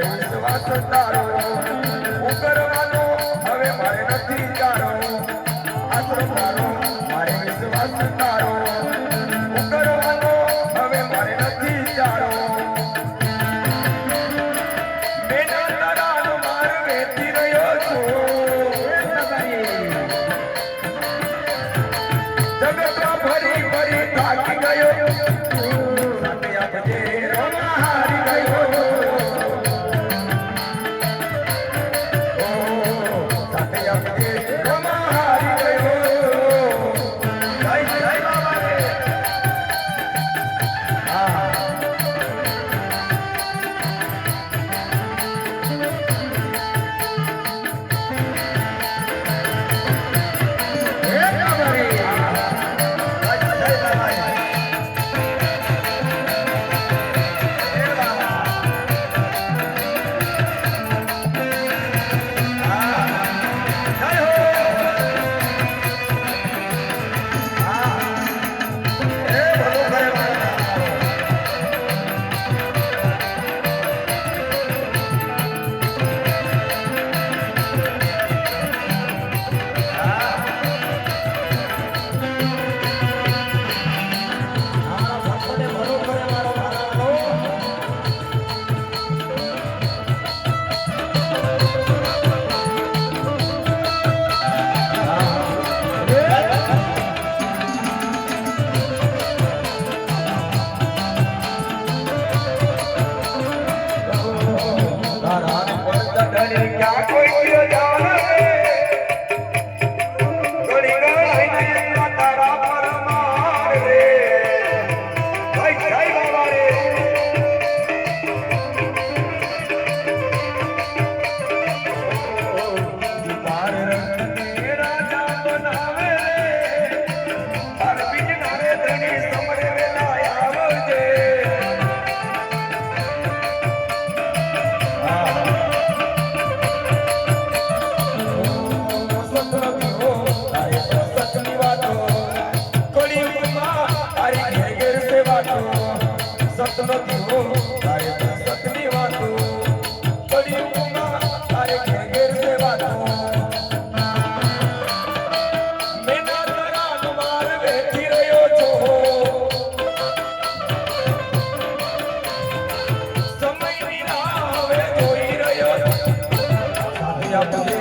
तारो છું.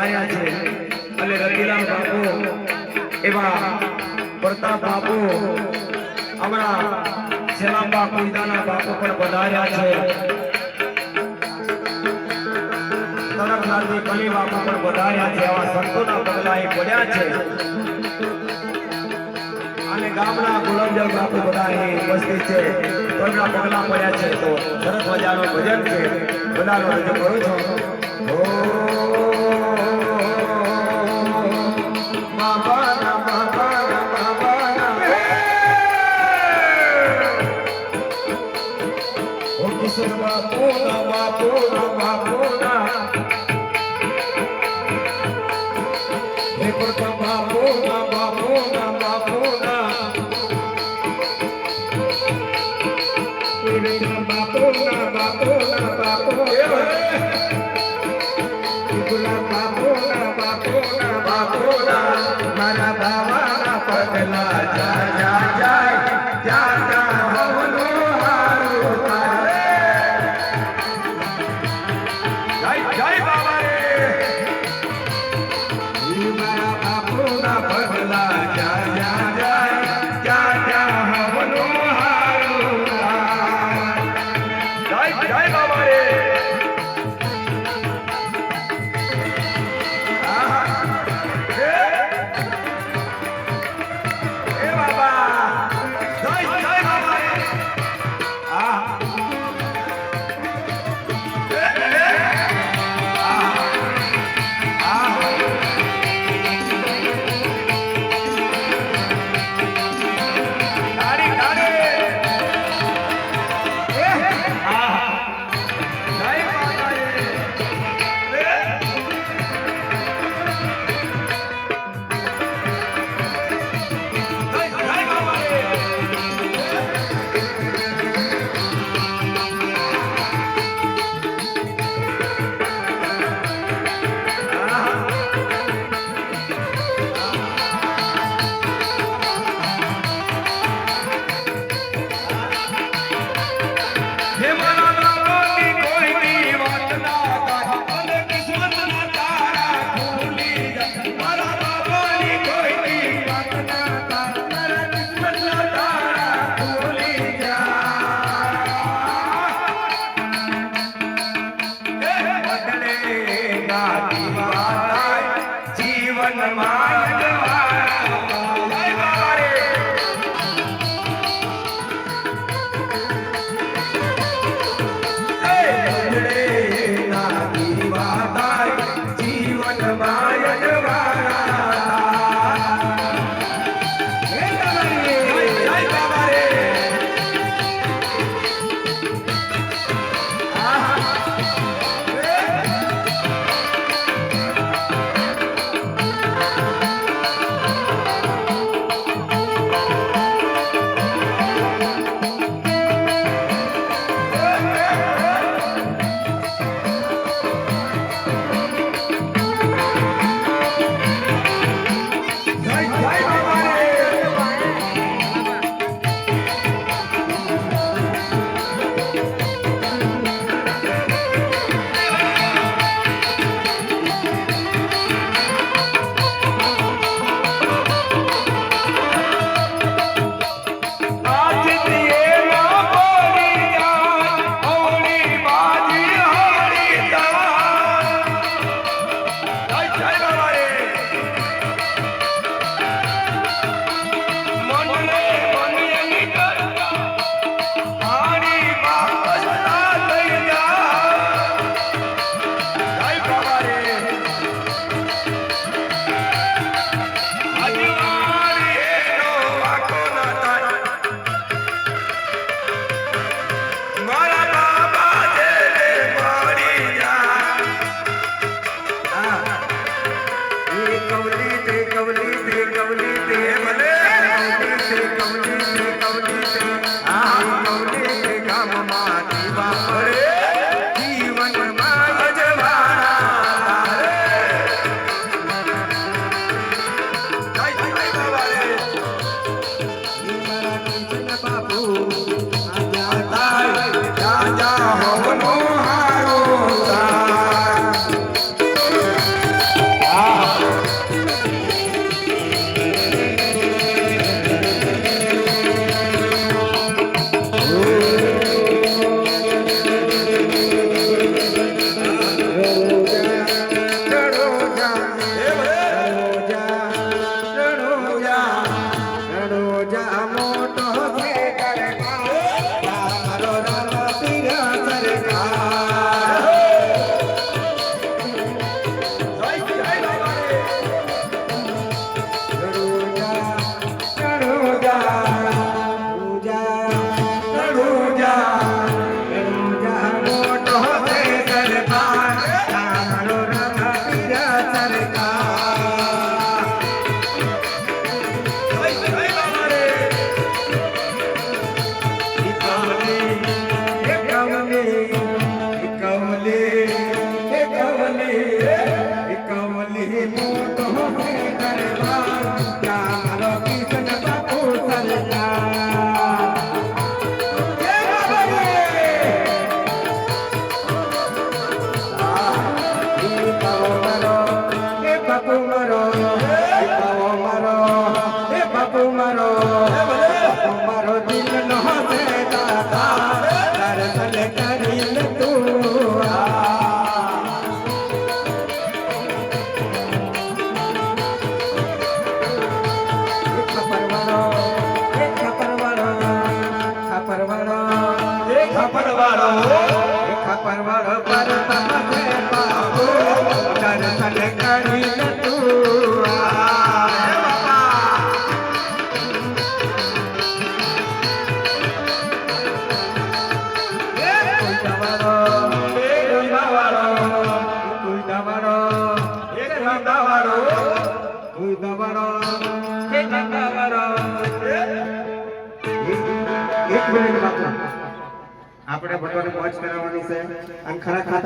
બાપુ છે. અને રતિલાલ બાપુ, એવા પ્રતાપ બાપુ અમારા સેલાંબા કુઈદાના બાપુ પણ વધાર્યા છે. તરફલાલજી કલી બાપુ પણ વધાર્યા છે. આવા સંતોના પગલા એ પડ્યા છે. અને ગામના ગુલાબજલ બાપુ બધા અહીં ઉપસ્થિત છે. તેમના પગલા પડ્યા છે. તો સરસ મજાનું ભજન છે. બધાનો રજૂ કરું છું. મારા બાવાના પગલા જાય. Bye.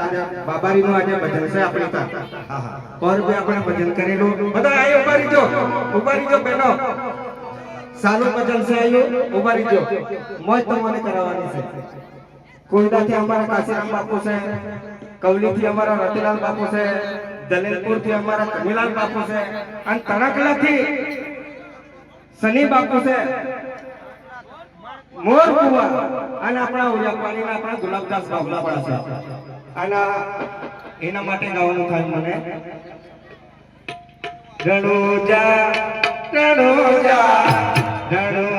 ખરા ખાતા આજે ભજન છે આપણે પર બે આપણે ભજન કરેલું. બધા આયો, ઊભા રહીજો. ઊભા રહીજો બેનો. સારું ભજન છે આયો. ઊભા રહીજો. મોજ તમારે કરાવવાની છે. કોઈડાથી અમારા કાશીરામ બાપુ છે. કવલીથી અમારા રતિલાલ બાપુ છે. દલેલપુરથી અમારા કમિલાલ બાપુ છે. અને તણકલાથી શનિ બાપુ છે. મોર કુવા. અને આપણા ઉલિયાપાણીના આપણા ગુલાબદાસ બાબલા પણ છે. અને એના માટે ગાવાનું થાય મને. રણુજા રણુજા રણુજા.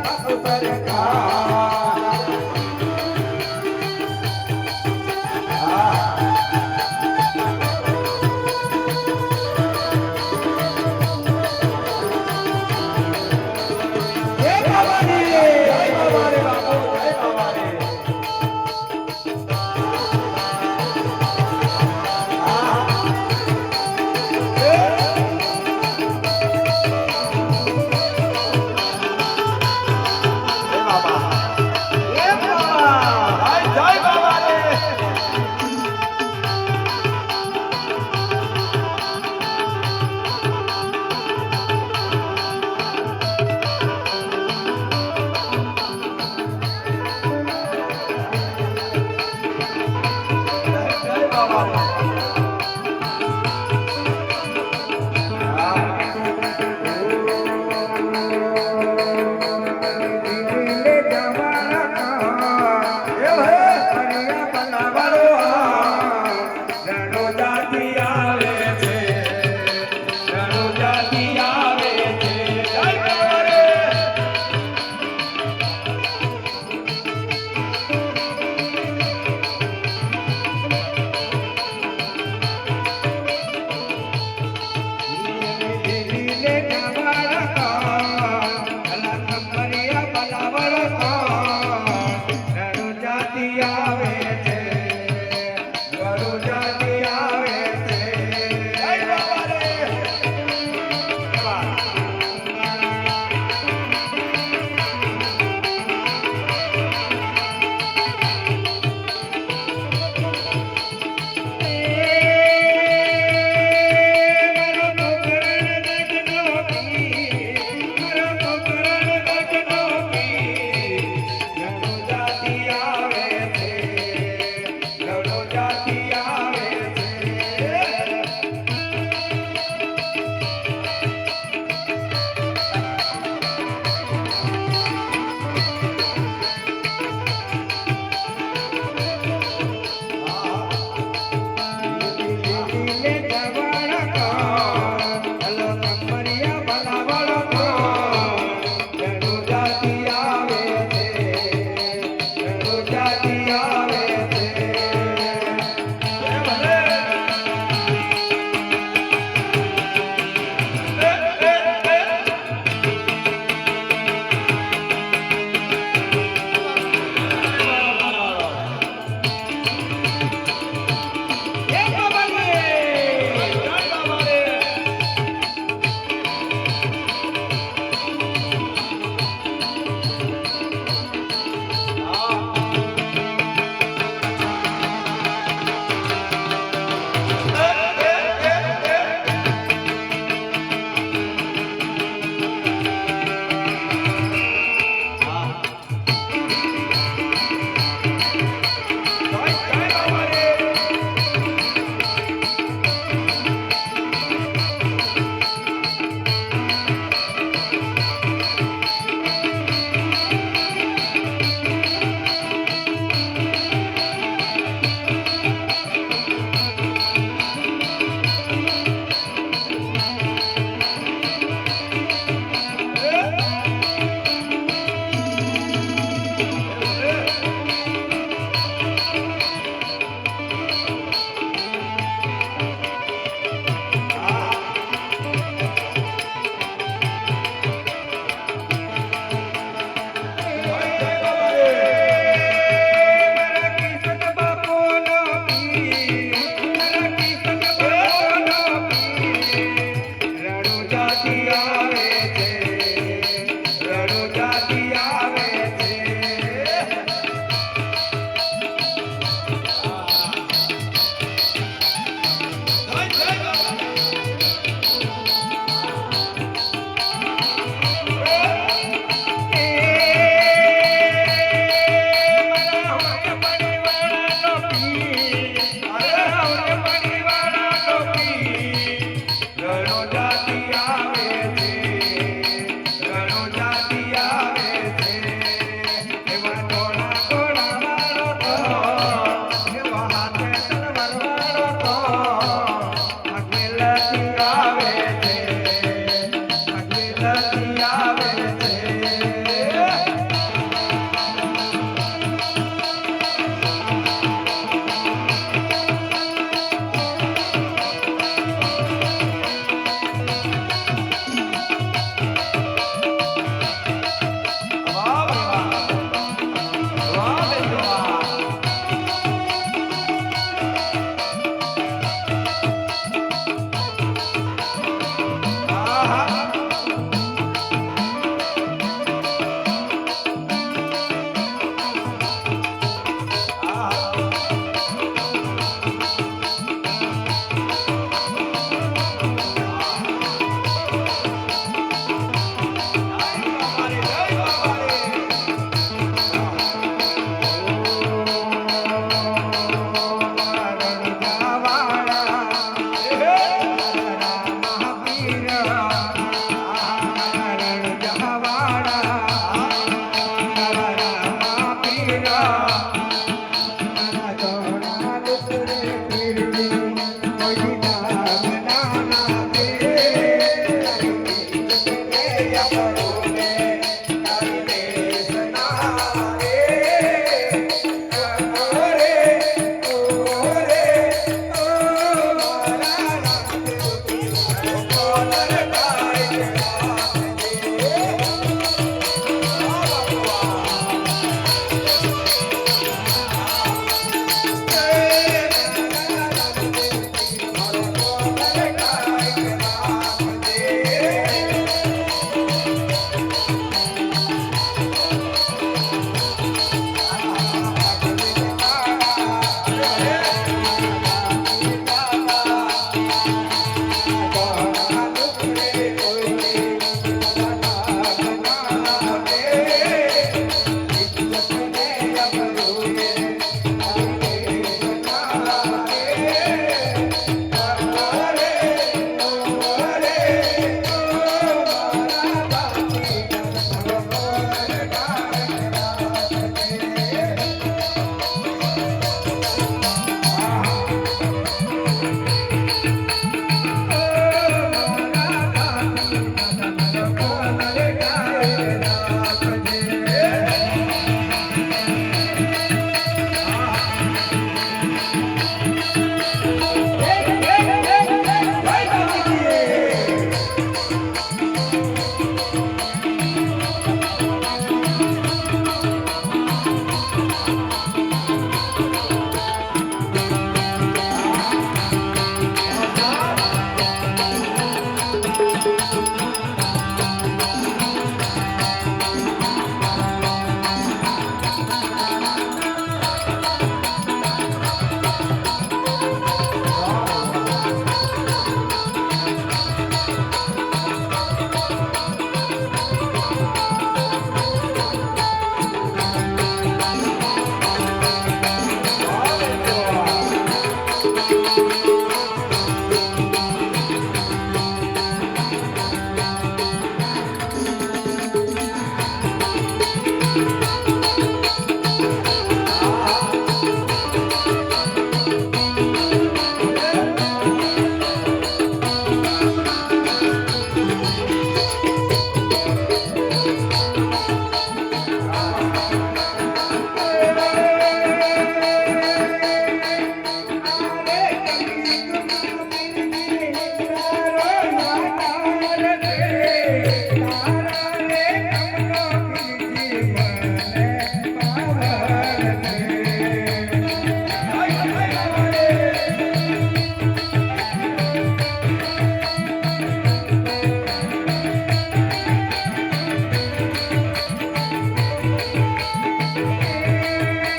I'm sorry.